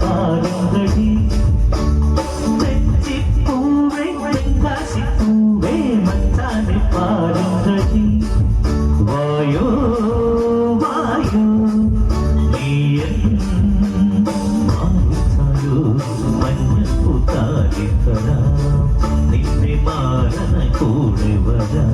பாருங்கடி தெச்சி பூவே தென்காசி பூவே மச்சானை பாருங்கடி வாயோ வாயோ பூத்தாடித்தரா கூடுவதா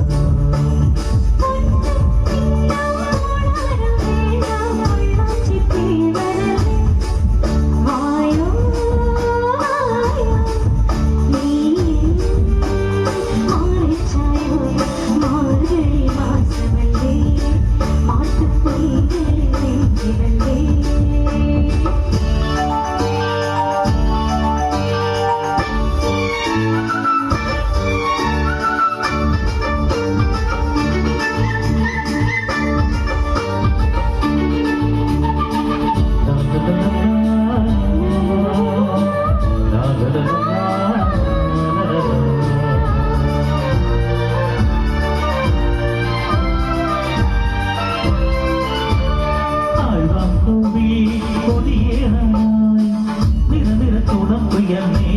yummy.